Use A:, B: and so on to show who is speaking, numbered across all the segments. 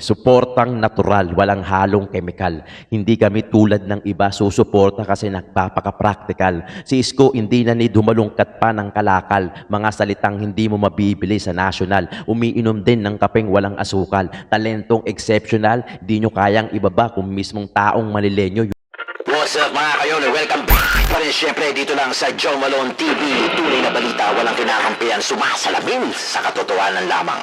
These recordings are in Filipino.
A: Suportang natural, walang halong kemikal. Hindi kami tulad ng iba susuporta kasi nagpapaka-practical. Si Isko hindi na ni dumalungkat pa ng kalakal. Mga salitang hindi mo mabibili sa national. Umiinom din ng kapeng walang asukal. Talentong exceptional, di nyo kayang ibaba kung mismong taong malilenyo
B: What's up mga kayon? Welcome back pa rin syempre dito lang sa Joe Malone TV. Tunay na balita, walang kinakampihan, sumasalamin sa katotohanan lamang.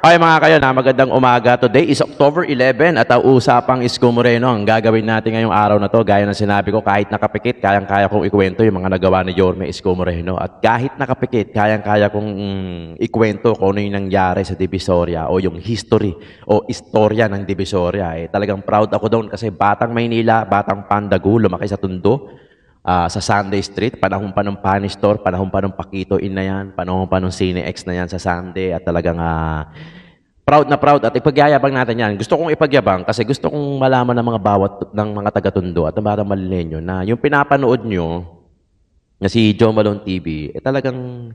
A: Ay, mga kayo, na magandang umaga. Today is October 11 at ang usapang Isko Moreno. Ang gagawin natin ngayong araw na to, gaya ng sinabi ko, kahit nakapikit, kayang-kaya kong ikwento yung mga nagawa ni Yorme Isko Moreno. At kahit nakapikit, kayang-kaya kong mm, ikwento kung ano yung nangyari sa Divisoria o yung history o istorya ng Divisoria. Eh, talagang proud ako doon kasi batang Maynila, batang Pandagu, lumaki sa Tundo ah, sa Sunday Street, panahon pa ng Pani Store, panahon pa ng Pakito In na yan, panahon pa ng Cine X na yan sa Sunday at talagang ah, proud na proud at ipagyayabang natin yan. Gusto kong ipagyabang kasi gusto kong malaman ng mga bawat ng mga taga-Tondo at ng mga malilenyo na yung pinapanood nyo na si Joe Malone TV, eh talagang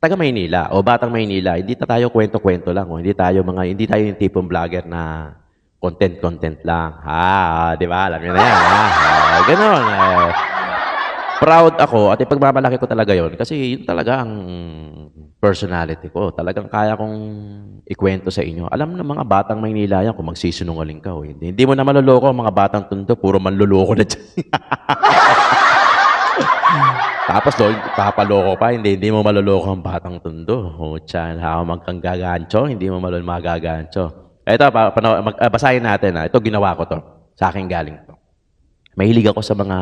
A: taga Maynila o batang Maynila. Hindi ta tayo kwento-kwento lang o hindi tayo mga hindi tayo yung tipong vlogger na content-content lang. Ha, di ba? Alam niyo na yan. Ha? Ah, Ganon. Eh, proud ako at ipagmamalaki ko talaga yon kasi yun talaga ang personality ko. Talagang kaya kong ikwento sa inyo. Alam ng mga batang Maynila yan kung magsisinungaling ka o hindi. Hindi mo na maloloko ang mga batang tundo, puro manloloko na dyan. Tapos lo, papaloko pa, hindi, hindi mo maloloko ang batang tundo. O tiyan, hamang kang gagancho, hindi mo malol magagancho. Ito, pa, pano, mag, ah, basahin natin. Ha. Ito, ginawa ko to. Sa akin galing to. Mahilig ako sa mga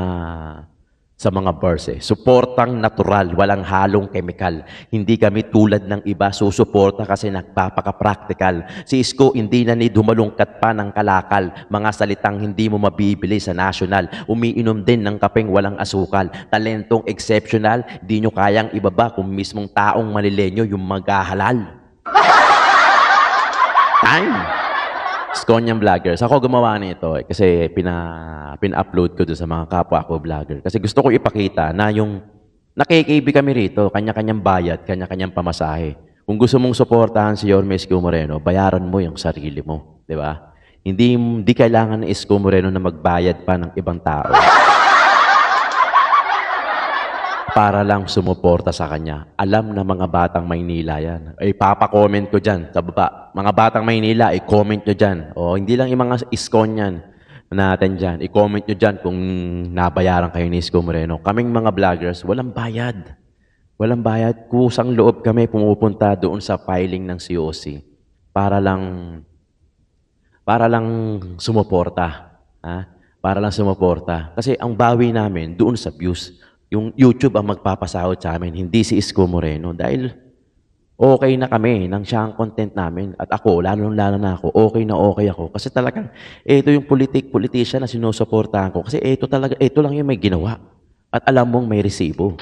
A: sa mga verse. eh. Suportang natural, walang halong kemikal. Hindi kami tulad ng iba susuporta kasi nagpapaka-practical. Si Isko hindi na ni dumalungkat pa ng kalakal. Mga salitang hindi mo mabibili sa national. Umiinom din ng kapeng walang asukal. Talentong exceptional, di nyo kayang ibaba kung mismong taong malilenyo yung maghahalal. Time! Skonyang Vloggers. Ako gumawa nito eh, kasi pina, pina-upload ko doon sa mga kapwa ko vlogger. Kasi gusto ko ipakita na yung nakikib kami rito, kanya-kanyang bayad, kanya-kanyang pamasahe. Kung gusto mong suportahan si Yorme Isko Moreno, bayaran mo yung sarili mo. Di ba? Hindi, hindi kailangan ni Isko Moreno na magbayad pa ng ibang tao para lang sumuporta sa kanya. Alam na mga batang Maynila yan. Ay, papa-comment ko dyan sa baba. Mga batang Maynila, i-comment nyo dyan. O, hindi lang yung mga iskon yan natin dyan. I-comment nyo dyan kung nabayaran kayo ni Isko Moreno. Kaming mga vloggers, walang bayad. Walang bayad. Kusang loob kami pumupunta doon sa filing ng COC para lang para lang sumuporta. Ha? Para lang sumuporta. Kasi ang bawi namin doon sa views. Yung YouTube ang magpapasahod sa amin, hindi si Isko Moreno. Dahil okay na kami nang siya ang content namin. At ako, lalo-lalo na ako, okay na okay ako. Kasi talagang, ito yung politik, politician na sinusuportahan ko. Kasi ito talaga, ito lang yung may ginawa. At alam mong may resibo.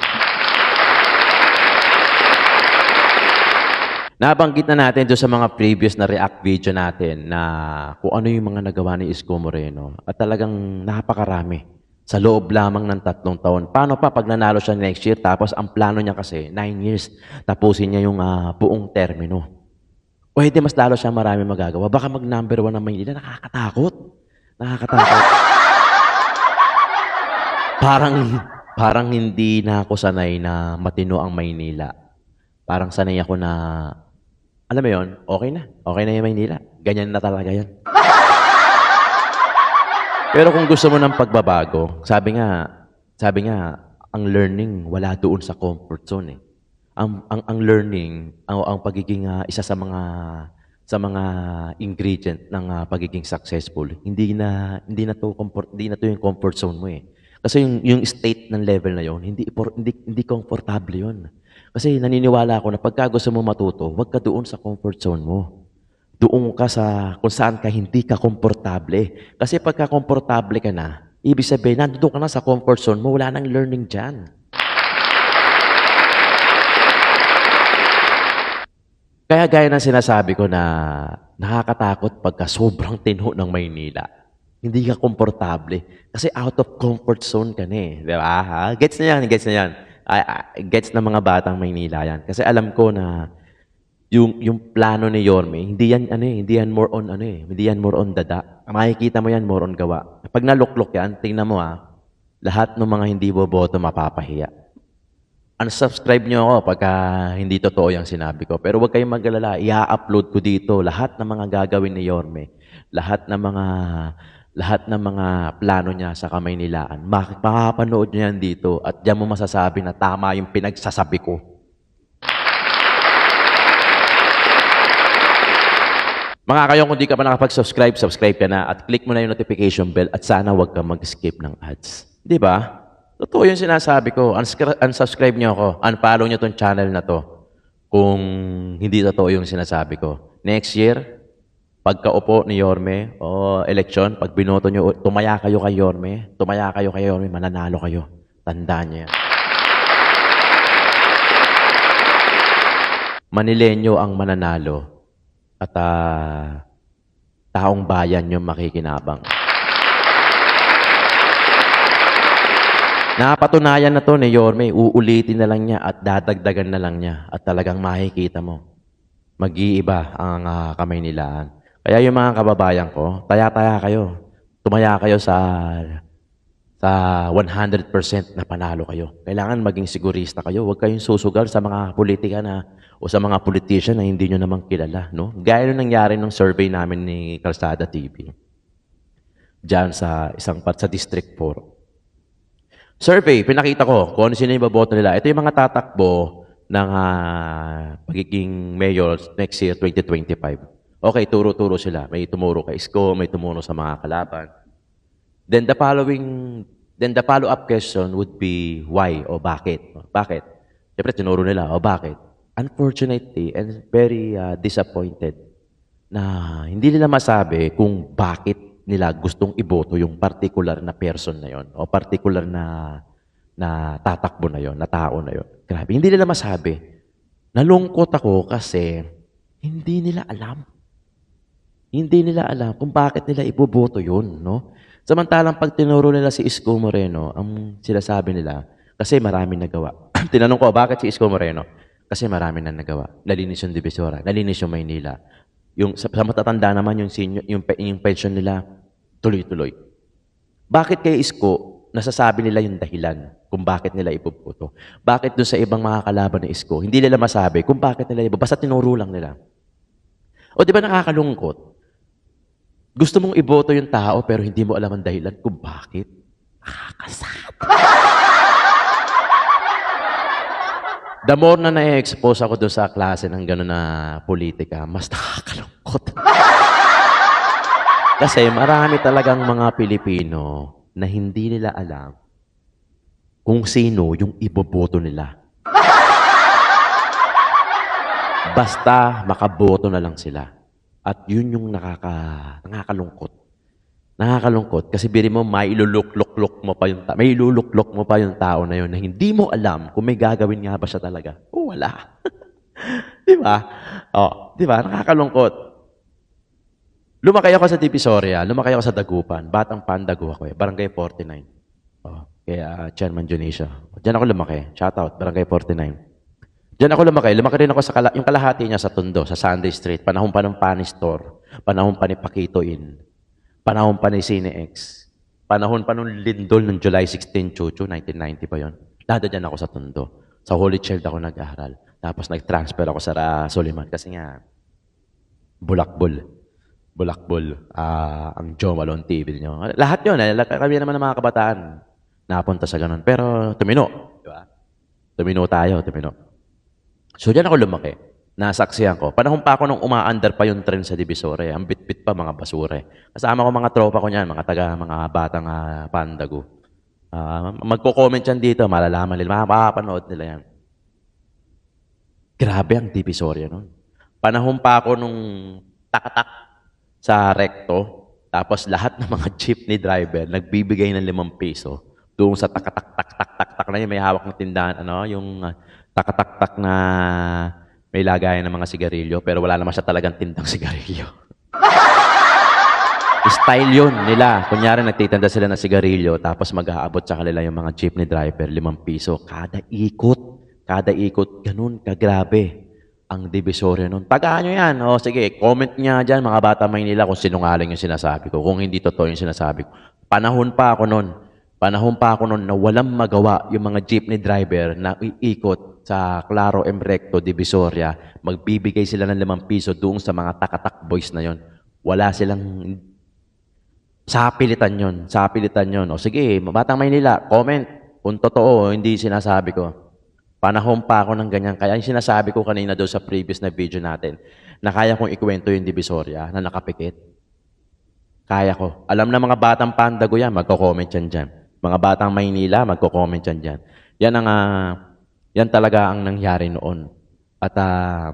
A: Nabanggit na natin doon sa mga previous na react video natin na kung ano yung mga nagawa ni Isko Moreno. At talagang napakarami sa loob lamang ng tatlong taon. Paano pa pag nanalo siya next year tapos ang plano niya kasi nine years tapusin niya yung ah, buong termino. O hindi mas lalo siya marami magagawa. Baka mag number one ng Maynila. Nakakatakot. Nakakatakot. parang parang hindi na ako sanay na matino ang Maynila. Parang sanay ako na alam mo yon, okay na. Okay na yung Maynila. Ganyan na talaga yan. Pero kung gusto mo ng pagbabago, sabi nga, sabi nga, ang learning wala doon sa comfort zone eh. Ang ang, ang learning, ang, ang pagiging ah, isa sa mga sa mga ingredient ng ah, pagiging successful, hindi na hindi na to comfort, hindi na to yung comfort zone mo eh. Kasi yung yung state ng level na yon, hindi hindi hindi komportable yon. Kasi naniniwala ako na pagka gusto mo matuto, huwag ka doon sa comfort zone mo doon ka sa kung saan ka hindi ka komportable. Kasi pagka komportable ka na, ibig sabihin, nandun ka na sa comfort zone mo, wala nang learning dyan. Kaya gaya ng sinasabi ko na nakakatakot pagka sobrang tinho ng Maynila. Hindi ka komportable. Kasi out of comfort zone ka na eh. Di ba? Ha? Gets na yan, gets na yan. Ay, ay, gets ng mga batang Maynila yan. Kasi alam ko na yung yung plano ni Yorme, hindi yan ano eh, hindi yan more on ano eh, hindi yan more on dada. Makikita mo yan more on gawa. Pag naluklok yan, tingnan mo ah, lahat ng mga hindi boboto mapapahiya. Unsubscribe nyo ako pagka hindi totoo yung sinabi ko. Pero huwag kayong magalala, i-upload ko dito lahat ng mga gagawin ni Yorme, lahat ng mga lahat ng mga plano niya sa kamay nilaan. Mak- Makakapanood niyo yan dito at diyan mo masasabi na tama yung pinagsasabi ko. Mga kayo, kung di ka pa nakapag-subscribe, subscribe ka na at click mo na yung notification bell at sana huwag ka mag-skip ng ads. Di ba? Totoo yung sinasabi ko. Unsubscribe niyo ako. Unfollow niyo tong channel na to kung hindi totoo yung sinasabi ko. Next year, pagkaupo ni Yorme o eleksyon, pag binoto niyo, tumaya kayo kay Yorme, tumaya kayo kay Yorme, mananalo kayo. Tandaan niyo yan. Manilenyo ang mananalo at ah, taong bayan yung makikinabang. Napatunayan na to ni Yorme, uulitin na lang niya at dadagdagan na lang niya at talagang makikita mo. Mag-iiba ang ah, kamay nilaan. Kaya yung mga kababayan ko, taya-taya kayo. Tumaya kayo sa sa 100% na panalo kayo. Kailangan maging sigurista kayo. Huwag kayong susugal sa mga politika na o sa mga politician na hindi nyo naman kilala. No? Gaya nung nangyari nung survey namin ni Kalsada TV. Diyan sa isang part sa District 4. Survey, pinakita ko kung ano sino yung baboto nila. Ito yung mga tatakbo ng ah, pagiging mayor next year, 2025. Okay, turo-turo sila. May tumuro kay Isko, may tumuro sa mga kalaban. Then the following, then the follow-up question would be why o bakit? Bakit? Siyempre, tinuro nila, o bakit? Unfortunately, and very ah, disappointed na hindi nila masabi kung bakit nila gustong iboto yung particular na person na yon o particular na na tatakbo na yon, na tao na yon. Grabe, hindi nila masabi. Nalungkot ako kasi hindi nila alam. Hindi nila alam kung bakit nila iboboto yun, no? Samantalang pag tinuro nila si Isko Moreno, ang sinasabi nila, kasi marami nagawa. Tinanong ko, bakit si Isko Moreno? Kasi marami na nagawa. Nalinis yung Divisora, nalinis yung Maynila. Yung, sa, sa matatanda naman, yung, senior, yung, yung pension nila, tuloy-tuloy. Bakit kay Isko, nasasabi nila yung dahilan kung bakit nila ipoboto? Bakit doon sa ibang mga kalaban ng Isko, hindi nila masabi kung bakit nila iboboto? Basta tinuro lang nila. O di ba nakakalungkot? Gusto mong iboto yung tao pero hindi mo alam ang dahilan kung bakit. Nakakasad. The more na na-expose ako doon sa klase ng gano'n na politika, mas nakakalungkot. Kasi marami talagang mga Pilipino na hindi nila alam kung sino yung iboboto nila. Basta makaboto na lang sila. At yun yung nakaka, nakakalungkot. Nakakalungkot kasi biri mo may iluluklok mo pa yung ta- may iluluklok mo pa yung tao na yun na hindi mo alam kung may gagawin nga ba siya talaga. O wala. di ba? Oh, di ba? Nakakalungkot. Lumaki ako sa Divisoria, lumaki ako sa Dagupan. Batang Pandago ako eh, Barangay 49. Oh, kaya Chairman Junisha. Diyan ako lumaki. Shout out, Barangay 49. Diyan ako lumaki. Lumaki rin ako sa kala- yung kalahati niya sa Tondo, sa Sunday Street. Panahon pa ng Pani Store. Panahon pa ni Paquito Inn. Panahon pa ni CineX. Panahon pa nung Lindol ng July 16, Chuchu, 1990 pa yon. Dada dyan ako sa Tondo. Sa Holy Child ako nag-aaral. Tapos nag-transfer ako sa Ra- Soliman kasi nga bulakbol. Bulakbol. ah ang Joe Malone TV nyo. Lahat yun. Eh. Kami naman ng mga kabataan napunta sa ganun. Pero tumino. Di ba? Tumino tayo, tumino. So, diyan ako lumaki. Nasaksihan ko. Panahon pa ako nung umaandar pa yung trend sa Divisoria. Ang bit-bit pa mga basure. Kasama ko mga tropa ko niyan, mga taga, mga batang ah, pandago. Ah, magko-comment yan dito, malalaman nila, makapanood nila yan. Grabe ang Divisoria nun. Panahon pa ako nung takatak sa recto, tapos lahat ng mga jeepney driver nagbibigay ng limang piso doon sa takatak tak tak tak tak na yun, may hawak ng tindahan, ano, yung ah, takatak tak na may lagayan ng mga sigarilyo, pero wala naman siya talagang tindang sigarilyo. Style yun nila. Kunyari, nagtitinda sila ng sigarilyo, tapos mag-aabot sa kanila yung mga jeepney driver, limang piso. Kada ikot, kada ikot, ganun, kagrabe ang divisorya nun. Tagaan nyo yan. O, sige, comment niya dyan, mga bata Maynila, kung sinungaling yung sinasabi ko, kung hindi totoo yung sinasabi ko. Panahon pa ako nun. Panahon pa ako nun na walang magawa yung mga jeepney driver na iikot sa Claro M. Divisoria. Magbibigay sila ng limang piso doon sa mga takatak boys na yon. Wala silang sa pilitan yun. Sa pilitan yun. O sige, Batang Maynila, comment kung totoo hindi sinasabi ko. Panahon pa ako ng ganyan. Kaya yung sinasabi ko kanina doon sa previous na video natin, na kaya kong ikwento yung Divisoria na nakapikit. Kaya ko. Alam na mga batang pandago yan, magko-comment yan dyan. Mga batang Maynila, magko-comment yan dyan. Yan ang, ah, yan talaga ang nangyari noon. At, ah,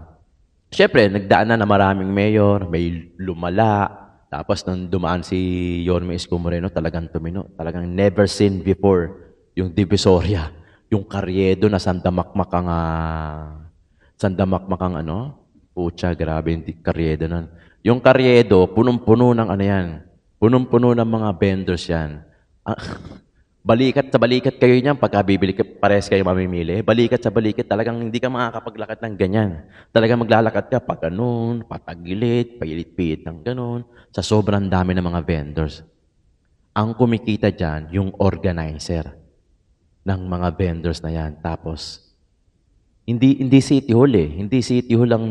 A: syempre, nagdaan na na maraming mayor, may lumala, tapos nung dumaan si Yorme Isko Moreno, talagang tumino. Talagang never seen before yung Divisoria. Yung karyedo na sandamakmak ang, ah, sandamakmak ang ano? Pucha, grabe yung karyedo nun. Yung karyedo, punong-puno ng ano yan. Punong-puno ng mga vendors yan. Balikat sa balikat kayo niyan pagka bibili pares kayo mamimili. Balikat sa balikat, talagang hindi ka makakapaglakad ng ganyan. Talagang maglalakad ka pa ganun, patagilid, pailit-pilit ng ganun, sa sobrang dami ng mga vendors. Ang kumikita dyan, yung organizer ng mga vendors na yan. Tapos, hindi hindi City Hall eh. Hindi City Hall ang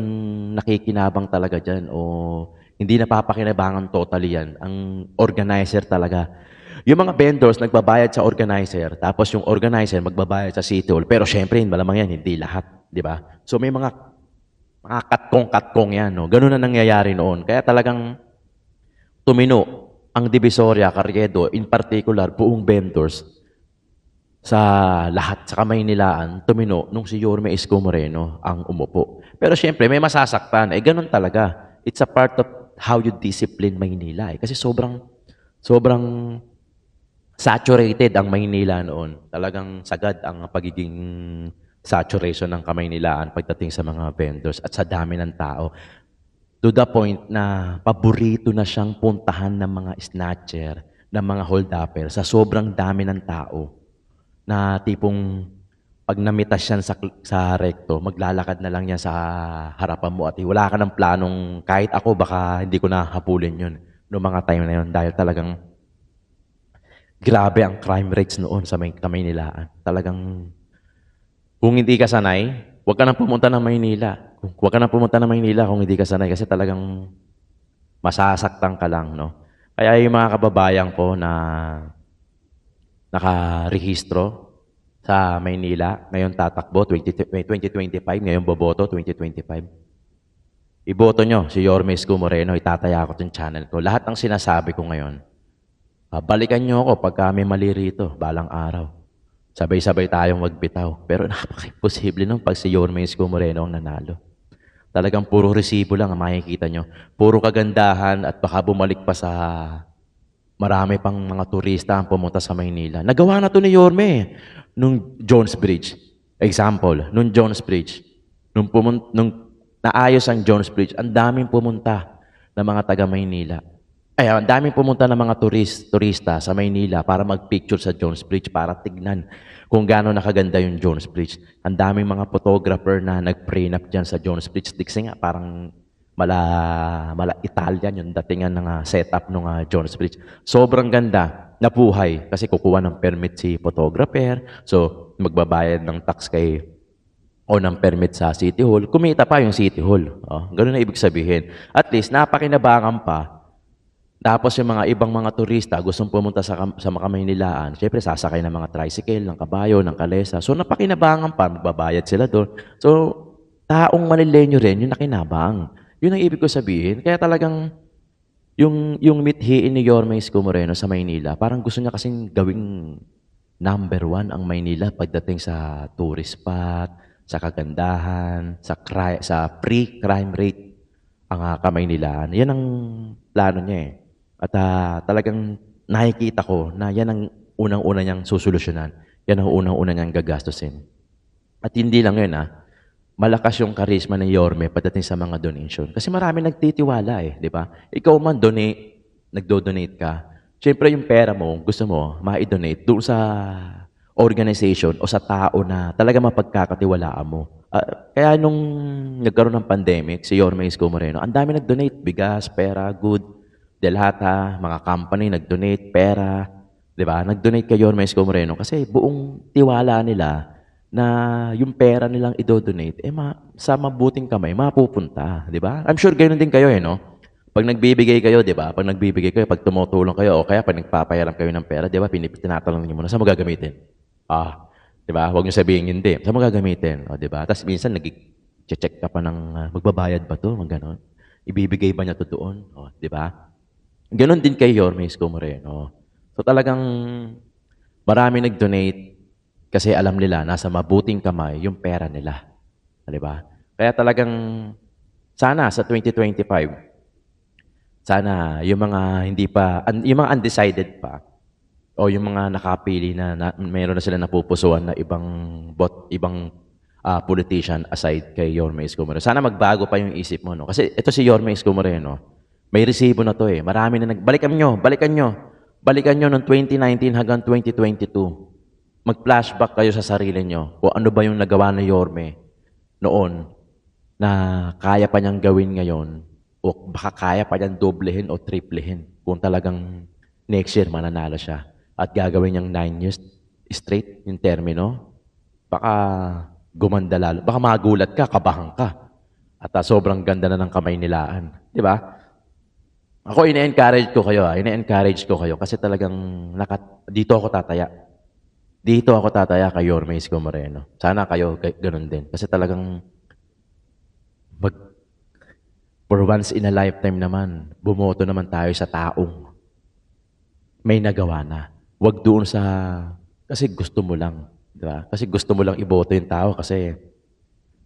A: nakikinabang talaga dyan o hindi napapakinabangan totally yan. Ang organizer talaga. Yung mga vendors nagbabayad sa organizer, tapos yung organizer magbabayad sa City Hall. Pero syempre, malamang yan, hindi lahat. Di ba? So may mga mga katkong-katkong yan. No? Ganun na nangyayari noon. Kaya talagang tumino ang Divisoria, Carriedo, in particular, buong vendors, sa lahat, sa Kamaynilaan, tumino nung si Yorme Isko Moreno ang umupo. Pero syempre, may masasaktan. Eh, ganun talaga. It's a part of how you discipline Maynila. Eh. Kasi sobrang, sobrang saturated ang Maynila noon. Talagang sagad ang pagiging saturation ng Kamaynilaan pagdating sa mga vendors at sa dami ng tao. To the point na paborito na siyang puntahan ng mga snatcher, ng mga hold-upper sa sobrang dami ng tao na tipong pag namitas yan sa, sa recto, maglalakad na lang yan sa harapan mo at wala ka ng planong, kahit ako baka hindi ko nahabulin yun noong mga time na yun dahil talagang grabe ang crime rates noon sa may Kamaynilaan. Talagang kung hindi ka sanay, huwag ka nang pumunta ng Maynila. Huwag ka nang pumunta ng Maynila kung hindi ka sanay kasi talagang masasaktan ka lang, no? Kaya yung mga kababayan ko na nakarehistro sa Maynila, ngayon tatakbo, 20, 2025, ngayon boboto, 2025. Iboto nyo si Yorme Isko Moreno, itataya ko yung channel ko. Lahat ng sinasabi ko ngayon, ah, balikan nyo ako pagka may mali rito, balang araw. Sabay-sabay tayong magbitaw. Pero napaka-imposible nung pag si Yorme Isko Moreno ang nanalo. Talagang puro resibo lang ang makikita nyo. Puro kagandahan at baka bumalik pa sa marami pang mga turista ang pumunta sa Maynila. Nagawa na to ni Yorme nung Jones Bridge. Example, nung Jones Bridge. Nung, pumun- nung naayos ang Jones Bridge, ang daming pumunta ng mga taga Maynila. Ay, ang daming pumunta ng mga turist, turista sa Maynila para mag-picture sa Jones Bridge para tignan kung gaano nakaganda yung Jones Bridge. Ang daming mga photographer na nag-prenup dyan sa Jones Bridge. Kasi nga, parang mala, mala Italian yung datingan ng ah, setup ng ah, Jones Bridge. Sobrang ganda, nabuhay kasi kukuha ng permit si photographer. So, magbabayad ng tax kay o ng permit sa City Hall, kumita pa yung City Hall. Oh, ganun na ibig sabihin. At least, napakinabangan pa tapos yung mga ibang mga turista gustong pumunta sa, sa Makamanilaan, syempre sasakay ng mga tricycle, ng kabayo, ng kalesa. So napakinabangan pa, magbabayad sila doon. So taong Manileño rin yung nakinabang. Yun ang ibig ko sabihin. Kaya talagang yung, yung mithiin ni Yorme Isko Moreno sa Maynila, parang gusto niya kasing gawing number one ang Maynila pagdating sa tourist spot, sa kagandahan, sa, cri- sa pre-crime rate ang uh, Kamaynilaan. Yan ang plano niya eh. At ah, talagang nakikita ko na yan ang unang-una niyang susolusyonan. Yan ang unang-una niyang gagastusin. At hindi lang yun ah. Malakas yung charisma ng Yorme pagdating sa mga donation. Kasi marami nagtitiwala eh, di ba? Ikaw man donate, nagdo-donate ka. Siyempre yung pera mo, gusto mo, ma-donate doon sa organization o sa tao na talaga mapagkakatiwalaan mo. Ah, kaya nung nagkaroon ng pandemic, si Yorme Isko Moreno, ang dami nag-donate, bigas, pera, good, delhata, mga company nag-donate, pera, di ba? Nag-donate kay Yorme Isko Moreno kasi buong tiwala nila na yung pera nilang idodonate, eh ma, sa mabuting kamay, mapupunta, di ba? I'm sure ganoon din kayo eh, no? Pag nagbibigay kayo, di ba? Pag nagbibigay kayo, pag tumutulong kayo, o kaya pag nagpapayaram kayo ng pera, di ba? Tinatanong niyo muna, saan mo gagamitin? Ah, di ba? Huwag niyo sabihin hindi. Saan mo gagamitin? O, di ba? Tapos minsan, nag-check ka pa ng, ah, magbabayad ba to? Mag ganon. Ibibigay ba niya to doon? O, di ba? Ganon din kay Yorme Isko Moreno. So talagang marami nag-donate kasi alam nila nasa mabuting kamay yung pera nila. Di ba? Kaya talagang sana sa 2025, sana yung mga hindi pa, un- yung mga undecided pa, o yung mga nakapili na, na mayroon na sila napupusuan na ibang bot, ibang ah, politician aside kay Yorme Isko Moreno. Sana magbago pa yung isip mo, no? Kasi ito si Yorme Isko Moreno, may resibo na to eh. Marami na nag... Balikan nyo, balikan nyo. Balikan nyo noong 2019 hanggang 2022. Mag-flashback kayo sa sarili nyo kung ano ba yung nagawa ni Yorme noon na kaya pa niyang gawin ngayon o baka kaya pa niyang doblehin o triplehin kung talagang next year mananalo siya at gagawin niyang nine years straight yung termino, baka gumanda lalo. Baka magulat ka, kabahan ka. At ah, sobrang ganda na ng kamay nilaan. Di ba? Ako, ine-encourage ko kayo. ah. Ine-encourage ko kayo kasi talagang nakat dito ako tataya. Dito ako tataya kay Yorme Isko Moreno. Sana kayo ga- ganun din. Kasi talagang mag, for once in a lifetime naman, bumoto naman tayo sa taong may nagawa na. Huwag doon sa, kasi gusto mo lang. Di ba? Kasi gusto mo lang iboto yung tao kasi,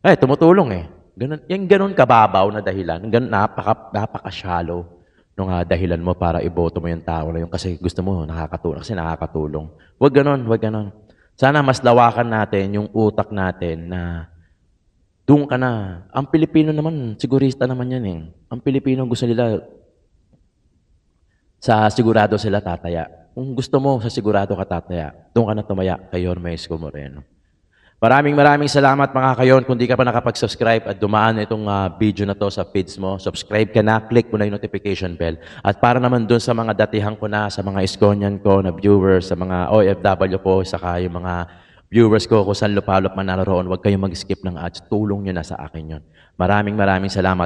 A: eh, tumutulong eh. Ganun, yung ganun kababaw na dahilan, ganun, napaka, napaka-shallow nung ah, dahilan mo para iboto mo yung tao na yun kasi gusto mo nakakatulong, kasi nakakatulong. Huwag ganun, huwag ganun. Sana mas lawakan natin yung utak natin na doon ka na. Ang Pilipino naman, sigurista naman yan eh. Ang Pilipino gusto nila sa sigurado sila tataya. Kung gusto mo sa sigurado ka tataya, doon ka na tumaya kay Yorme Isko Moreno. Maraming maraming salamat mga kayon. Kung di ka pa nakapag-subscribe at dumaan itong ah, video na to sa feeds mo, subscribe ka na, click mo na yung notification bell. At para naman doon sa mga datihan ko na, sa mga Iskonian ko na viewers, sa mga OFW ko, saka yung mga viewers ko kung saan lupalop man naroon, huwag kayong mag-skip ng ads. Tulong nyo na sa akin yon. Maraming maraming salamat.